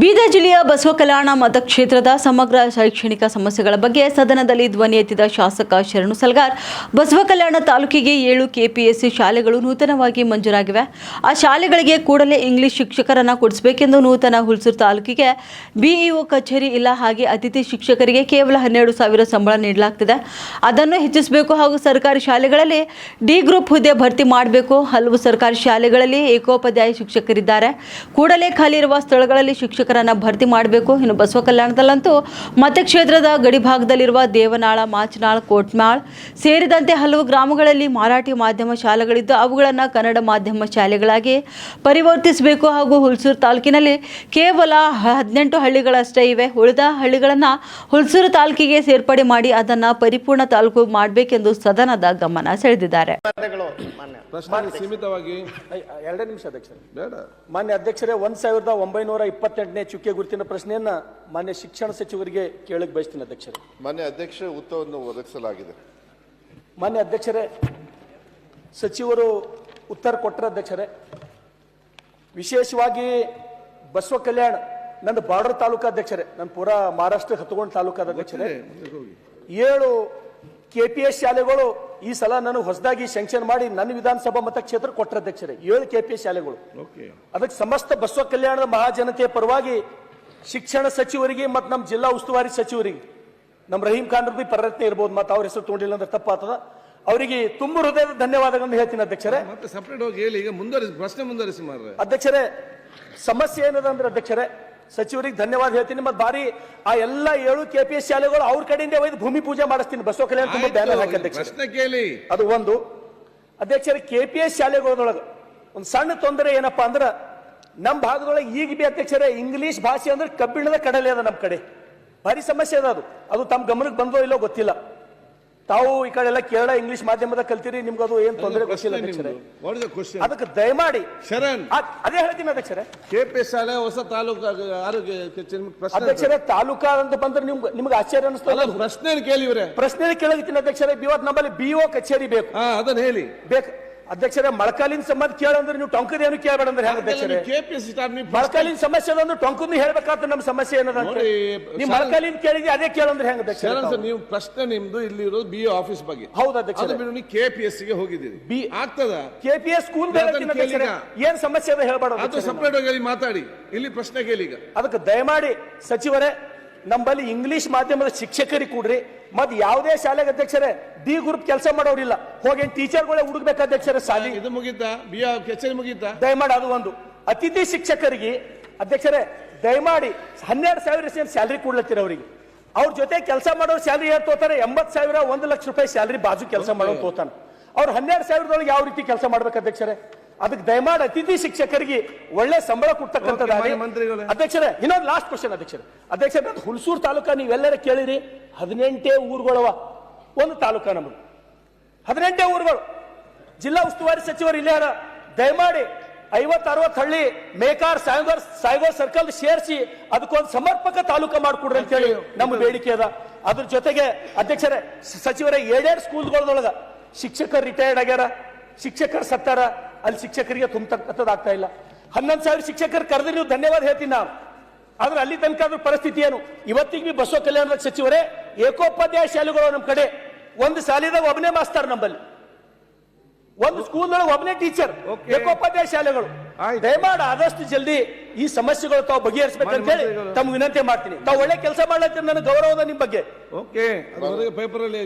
ಬೀದರ್ ಜಿಲ್ಲೆಯ ಬಸವ ಕಲ್ಯಾಣ ಮತಕ್ಷೇತ್ರದ ಸಮಗ್ರ ಶೈಕ್ಷಣಿಕ ಸಮಸ್ಯೆಗಳ ಬಗ್ಗೆ ಸದನದಲ್ಲಿ ಧ್ವನಿ ಎತ್ತಿದ ಶಾಸಕ ಶರಣು ಸಲ್ಗಾರ್ ಬಸವ ಕಲ್ಯಾಣ ತಾಲೂಕಿಗೆ ಏಳು ಕೆಪಿಎಸ್ಸಿ ಶಾಲೆಗಳು ನೂತನವಾಗಿ ಮಂಜೂರಾಗಿವೆ. ಆ ಶಾಲೆಗಳಿಗೆ ಕೂಡಲೇ ಇಂಗ್ಲಿಷ್ ಶಿಕ್ಷಕರನ್ನು ಕೊಡಿಸಬೇಕೆಂದು ನೂತನ ಹುಲ್ಸೂರು ತಾಲೂಕಿಗೆ ಬಿಇಒ ಕಚೇರಿ ಇಲ್ಲ, ಹಾಗೆ ಅತಿಥಿ ಶಿಕ್ಷಕರಿಗೆ ಕೇವಲ ಹನ್ನೆರಡು ಸಾವಿರ ಸಂಬಳ ನೀಡಲಾಗ್ತಿದೆ. ಅದನ್ನು ಹೆಚ್ಚಿಸಬೇಕು ಹಾಗೂ ಸರ್ಕಾರಿ ಶಾಲೆಗಳಲ್ಲಿ ಡಿ ಗ್ರೂಪ್ ಹುದ್ದೆ ಭರ್ತಿ ಮಾಡಬೇಕು. ಹಲವು ಸರ್ಕಾರಿ ಶಾಲೆಗಳಲ್ಲಿ ಏಕೋಪಾಧ್ಯಾಯ ಶಿಕ್ಷಕರಿದ್ದಾರೆ. ಕೂಡಲೇ ಖಾಲಿ ಇರುವ ಸ್ಥಳಗಳಲ್ಲಿ ಶಿಕ್ಷಕರನ್ನ ಭರ್ತಿ ಮಾಡಬೇಕು. ಇನ್ನು ಬಸವ ಕಲ್ಯಾಣದಲ್ಲಂತೂ ಮತಕ್ಷೇತ್ರದ ಗಡಿಭಾಗದಲ್ಲಿರುವ ದೇವನಾಳ ಮಾಚನಾಳ್ ಕೋಟ್ಮಾಳ್ ಸೇರಿದಂತೆ ಹಲವು ಗ್ರಾಮಗಳಲ್ಲಿ ಮರಾಠಿ ಮಾಧ್ಯಮ ಶಾಲೆಗಳಿದ್ದು ಅವುಗಳನ್ನು ಕನ್ನಡ ಮಾಧ್ಯಮ ಶಾಲೆಗಳಾಗಿ ಪರಿವರ್ತಿಸಬೇಕು. ಹಾಗೂ ಹುಲ್ಸೂರು ತಾಲೂಕಿನಲ್ಲಿ ಕೇವಲ ಹದಿನೆಂಟು ಹಳ್ಳಿಗಳಷ್ಟೇ ಇವೆ. ಉಳಿದ ಹಳ್ಳಿಗಳನ್ನು ಹುಲ್ಸೂರು ತಾಲೂಕಿಗೆ ಸೇರ್ಪಡೆ ಮಾಡಿ ಅದನ್ನು ಪರಿಪೂರ್ಣ ತಾಲೂಕು ಮಾಡಬೇಕೆಂದು ಸದನದ ಗಮನ ಸೆಳೆದಿದ್ದಾರೆ. ಮಾನ್ಯ ಅಧ್ಯಕ್ಷರೇ ಒಂದ್ ಸಾವಿರದ ಒಂಬೈನೂರ ಇಪ್ಪತ್ತೆಂಟನೇ ಚುಕ್ಕೆ ಗುರುತಿನ ಪ್ರಶ್ನೆಯನ್ನ ಮಾನ್ಯ ಶಿಕ್ಷಣ ಸಚಿವರಿಗೆ ಕೇಳಕ್ ಬಯಸ್ತೀನಿ ಅಧ್ಯಕ್ಷರೇ. ಮಾನ್ಯ ಅಧ್ಯಕ್ಷ ಉತ್ತರವನ್ನು ಒದಗಿಸಲಾಗಿದೆ. ಮಾನ್ಯ ಅಧ್ಯಕ್ಷರೇ ಸಚಿವರು ಉತ್ತರ ಕೊಟ್ಟರೆ ಅಧ್ಯಕ್ಷರೇ ವಿಶೇಷವಾಗಿ ಬಸವ ಕಲ್ಯಾಣ ನನ್ನ ಬಾರ್ಡರ್ ತಾಲೂಕಾ ಅಧ್ಯಕ್ಷರೇ ನನ್ನ ಪೂರಾ ಮಹಾರಾಷ್ಟ್ರ ಹತ್ಕೊಂಡು ತಾಲೂಕಾದ ಅಧ್ಯಕ್ಷರೇ ಏಳು ಕೆ ಪಿ ಎಸ್ ಶಾಲೆಗಳು ಈ ಸಲ ನನಗೆ ಹೊಸದಾಗಿ ಸ್ಯಾಂಕ್ಷನ್ ಮಾಡಿ ನನ್ನ ವಿಧಾನಸಭಾ ಮತಕ್ಷೇತ್ರ ಕೊಟ್ಟರೆ ಅಧ್ಯಕ್ಷರೇ ಏಳು ಕೆ ಪಿ ಎಸ್ ಶಾಲೆಗಳು. ಓಕೆ. ಅದಕ್ಕೆ ಸಮಸ್ತ ಬಸವ ಕಲ್ಯಾಣದ ಮಹಾಜನತೆಯ ಪರವಾಗಿ ಶಿಕ್ಷಣ ಸಚಿವರಿಗೆ ಮತ್ತು ನಮ್ಮ ಜಿಲ್ಲಾ ಉಸ್ತುವಾರಿ ಸಚಿವರಿಗೆ ನಮ್ಮ ರಹೀಂ ಖಾನ್ ಬಿ ಪ್ರಯತ್ನ ಇರ್ಬೋದು ಮತ್ತು ಅವ್ರ ಹೆಸರು ತೊಗೊಂಡಿಲ್ಲ ಅಂದ್ರೆ ತಪ್ಪಾತದ ಅವರಿಗೆ ತುಂಬ ಹೃದಯದ ಧನ್ಯವಾದಗಳನ್ನು ಹೇಳ್ತೀನಿ ಅಧ್ಯಕ್ಷರೇ. ಮತ್ತೆ ಸಪರೇಟ್ ಹೋಗಿ ಹೇಳಿ ಈಗ ಮುಂದುವರಿಸಿ ಪ್ರಶ್ನೆ ಮುಂದುವರಿಸಿ ಅಧ್ಯಕ್ಷರೇ ಸಮಸ್ಯೆ ಏನದ ಅಂದ್ರೆ ಅಧ್ಯಕ್ಷರೇ ಸಚಿವರಿಗೆ ಧನ್ಯವಾದ ಹೇಳ್ತೀನಿ. ಮತ್ತೆ ಬಾರಿ ಆ ಎಲ್ಲ ಏಳು ಕೆ ಪಿ ಎಸ್ ಶಾಲೆಗಳು ಅವ್ರ ಕಡೆಯಿಂದ ಒಯ್ದು ಭೂಮಿ ಪೂಜೆ ಮಾಡಿಸ್ತೀನಿ. ಬಸವ ಕಲ್ಯಾಣ ತುಂಬಾ ಬ್ಯಾನರ್ ಹಾಕಿ ಕೇಳಿ. ಅದು ಒಂದು. ಅಧ್ಯಕ್ಷರ ಕೆ ಪಿ ಎಸ್ ಶಾಲೆಗಳೊಳಗೆ ಒಂದು ಸಣ್ಣ ತೊಂದರೆ ಏನಪ್ಪಾ ಅಂದ್ರೆ ನಮ್ಮ ಭಾಗದೊಳಗೆ ಈಗ ಬಿ ಅಧ್ಯಕ್ಷರೇ ಇಂಗ್ಲಿಷ್ ಭಾಷೆ ಅಂದ್ರೆ ಕಬ್ಬಿಣದ ಕಡಲೆ ಅದ ನಮ್ಮ ಕಡೆ. ಭಾರಿ ಸಮಸ್ಯೆ ಅದ ಅದು. ಅದು ತಮ್ಮ ಗಮನಕ್ಕೆ ಬಂದೋ ಇಲ್ಲೋ ಗೊತ್ತಿಲ್ಲ. ತಾವು ಈ ಕಡೆ ಎಲ್ಲ ಕೇರಳ ಇಂಗ್ಲಿಷ್ ಮಾಧ್ಯಮದ ಕಲ್ತೀರಿ ನಿಮ್ಗೆ ಅದು ಏನ್ ತೊಂದರೆ ಗೊತ್ತಿಲ್ಲ ಅಧ್ಯಕ್ಷರೇ. ಅದಕ್ಕೆ ದಯಮಾಡಿ. ಶರಣ್. ಅದೇ ಹೇಳ್ತೀನಿ ಅಧ್ಯಕ್ಷರೇ. ಕೆ ಪಿ ಎಸ್ ಶಾಲೆ ಹೊಸ ತಾಲೂಕು ಆರೋಗ್ಯ ಅಧ್ಯಕ್ಷರೇ ತಾಲೂಕಾ ಅಂತ ಬಂದ್ರೆ ನಿಮ್ಗೆ ನಿಮ್ಗೆ ಆಶ್ಚರ್ಯ ಅನಿಸ್ತಲ್ಲ ಅಲ್ಲ ಪ್ರಶ್ನೆ ಕೇಳಿ ಇವ್ರೆ. ಪ್ರಶ್ನೆ ಕೇಳಿದ್ದೀನಿ ಅಧ್ಯಕ್ಷರೇ ಇವತ್ತು ನಮ್ಮಲ್ಲಿ ಬಿ ಒ ಕಚೇರಿ ಬೇಕು. ಅದನ್ನ ಹೇಳಿ. ಬೇಕು. ಅಧ್ಯಕ್ಷರೇ ಮಳಕಾಲಿನ ಸಂಬಂಧ ಕೇಳಂದ್ರೆ ನೀವು ಟೊಂಕದ ಏನು ಕೇಳಬೇಡ ಅಂದ್ರೆ ಹೆಂಗ ಅಧ್ಯಕ್ಷರೇ? ಮೊಳಕಾಲಿನ ಸಮಸ್ಯೆ ಅದಂದ್ರೆ ಟೊಂಕದ ಹೇಳ್ಬೇಕಾದ್ರೆ ನಮ್ಮ ಸಮಸ್ಯೆ ಏನದ ನೀವು ಮಳಕಾಲಿನ ಕೇಳಿದ್ರೆ ಅದೇ ಕೇಳಂದ್ರೆ ಹೆಂಗ ಅಧ್ಯಕ್ಷ ನೀವು ಪ್ರಶ್ನೆ ನಿಮ್ದು ಇಲ್ಲಿ ಇರೋದು ಬಿ ಆಫೀಸ್ ಬಗ್ಗೆ. ಹೌದು ಅಧ್ಯಕ್ಷ ನೀವು ಕೆ ಪಿ ಎಸ್ಗೆ ಹೋಗಿದ್ದೀರಿ. ಬಿ- ಆಗ್ತದ? K P S school. ಏನ್ ಸಮಸ್ಯೆ ಅದ ಹೇಳ್ಬೇಡ ಅದು. ಸಪರೇಟ್ ಹೋಗಿ ಮಾತಾಡಿ. ಇಲ್ಲಿ ಪ್ರಶ್ನೆ ಕೇಳಿ ಈಗ ಅದಕ್ಕೆ ದಯಮಾಡಿ ಸಚಿವರೇ ನಮ್ಮಲ್ಲಿ ಇಂಗ್ಲಿಷ್ ಮಾಧ್ಯಮದ ಶಿಕ್ಷಕರಿಗೆ ಕೊಡ್ರಿ ಮತ್ ಯಾವುದೇ ಶಾಲೆಗೆ ಅಧ್ಯಕ್ಷರೇ ಡಿ ಗ್ರೂಪ್ ಕೆಲಸ ಮಾಡೋರಿಲ್ಲ ಹೋಗಿ ಟೀಚರ್ಗಳೇ ಹುಡುಕ್ಬೇಕು ಅಧ್ಯಕ್ಷರೇ ಸಾಲಿ ಇದು ಮುಗಿತ? ಬಿ ಕಚೇರಿ ಮುಗೀತಾ? ದಯಮಾಡಿ ಅದು ಒಂದು. ಅತಿಥಿ ಶಿಕ್ಷಕರಿಗೆ ಅಧ್ಯಕ್ಷರೇ ದಯಮಾಡಿ ಹನ್ನೆರಡು ಸಾವಿರ ಸ್ಯಾಲ್ರಿ ಕೊಡ್ಲತ್ತೀರ ಅವರಿಗೆ. ಅವ್ರ ಜೊತೆ ಕೆಲಸ ಮಾಡೋರು ಸ್ಯಾಲ್ರಿ ಏನು ತೋತಾರೆ ಎಂಬತ್ತು ಸಾವಿರ ಒಂದು ಲಕ್ಷ ರೂಪಾಯಿ ಸ್ಯಾಲ್ರಿ ಬಾಜು ಕೆಲಸ ಮಾಡೋ ತೋತಾನ. ಅವ್ರು ಹನ್ನೆರಡು ಸಾವಿರದೊಳಗೆ ಯಾವ ರೀತಿ ಕೆಲಸ ಮಾಡ್ಬೇಕು ಅಧ್ಯಕ್ಷರೇ? ಅದಕ್ಕೆ ದಯಮಾಡಿ ಅತಿಥಿ ಶಿಕ್ಷಕರಿಗೆ ಒಳ್ಳೆ ಸಂಬಳ ಕೊಡ್ತಕ್ಕಂಥದ್ದಾಗಿ ಅಧ್ಯಕ್ಷರೇ ಇನ್ನೊಂದು ಲಾಸ್ಟ್ ಕ್ವಶನ್ ಅಧ್ಯಕ್ಷರೇ. ಅಧ್ಯಕ್ಷರೇ ಅದು ಹುಲ್ಸೂರು ತಾಲೂಕಾ ನೀವೆಲ್ಲರ ಕೇಳಿರಿ. ಹದಿನೆಂಟೇ ಊರುಗಳವ. ಒಂದು ತಾಲೂಕ ನಮ್ಮದು ಹದಿನೆಂಟೇ ಊರುಗಳು. ಜಿಲ್ಲಾ ಉಸ್ತುವಾರಿ ಸಚಿವರು ಇಲ್ಲೇ ಅರ ದಯಮಾಡಿ ಐವತ್ ಅರವತ್ ಹಳ್ಳಿ ಮೇಕಾರ್ ಸಾಯ್ಗೋರ್ ಸಾಯ್ಗೋರ್ ಸರ್ಕಲ್ ಸೇರಿಸಿ ಅದಕ್ಕೊಂದು ಸಮರ್ಪಕ ತಾಲೂಕ ಮಾಡಿಕೊಡ್ರಿ ಅಂತ ಹೇಳಿ ನಮ್ಮ ಬೇಡಿಕೆ ಅದ. ಅದ್ರ ಜೊತೆಗೆ ಅಧ್ಯಕ್ಷರೇ ಸಚಿವರೇ ಏಳೇಳು ಸ್ಕೂಲ್ಗಳೊಳಗ ಶಿಕ್ಷಕರು ರಿಟೈರ್ಡ್ ಆಗ್ಯಾರ ಶಿಕ್ಷಕರು ಸತ್ತಾರ. ಅಲ್ಲಿ ಶಿಕ್ಷಕರಿಗೆ ತುಂಬತಕ್ಕಂಥದ್ದಾಗ್ತಾ ಇಲ್ಲ. ಹನ್ನೊಂದು ಸಾವಿರ ಶಿಕ್ಷಕರು ಕರೆದ್ರೆ ನೀವು ಧನ್ಯವಾದ ಹೇಳ್ತೀನಿ ನಾವು ಆದ್ರೆ ಅಲ್ಲಿ ತನಕ ಅದ್ರ ಪರಿಸ್ಥಿತಿ ಏನು? ಇವತ್ತಿಗೆ ಬಿ ಬಸವ ಕಲ್ಯಾಣದ ಸಚಿವರೇ ಏಕೋಪಾಧ್ಯಾಯ ಶಾಲೆಗಳು ನಮ್ಮ ಕಡೆ. ಒಂದು ಶಾಲೆದಾಗ ಒಬ್ಬನೇ ಮಾಸ್ತಾರ ನಂಬಲ್ಲಿ. ಒಂದು ಸ್ಕೂಲ್ ಒಬ್ಬನೇ ಟೀಚರ್ ಏಕೋಪಾಧ್ಯಾಯ ಶಾಲೆಗಳು. ದಯಮಾಡ ದಯಮಾಡಿ ಆದಷ್ಟು ಜಲ್ದಿ ಈ ಸಮಸ್ಯೆಗಳು ತಾವು ಬಗೆಹರಿಸಬೇಕಂತ ಹೇಳಿ. ತಮ್ಗೆ ವಿನಂತಿ ಮಾಡ್ತೀನಿ. ತಾವು ಒಳ್ಳೆ ಕೆಲಸ ಮಾಡ್ಲತ್ತೀರಿ ನನಗೆ ಗೌರವದ ನಿಮ್ ಬಗ್ಗೆ? ಓಕೆ ಪೇಪರ್ ಅಲ್ಲಿ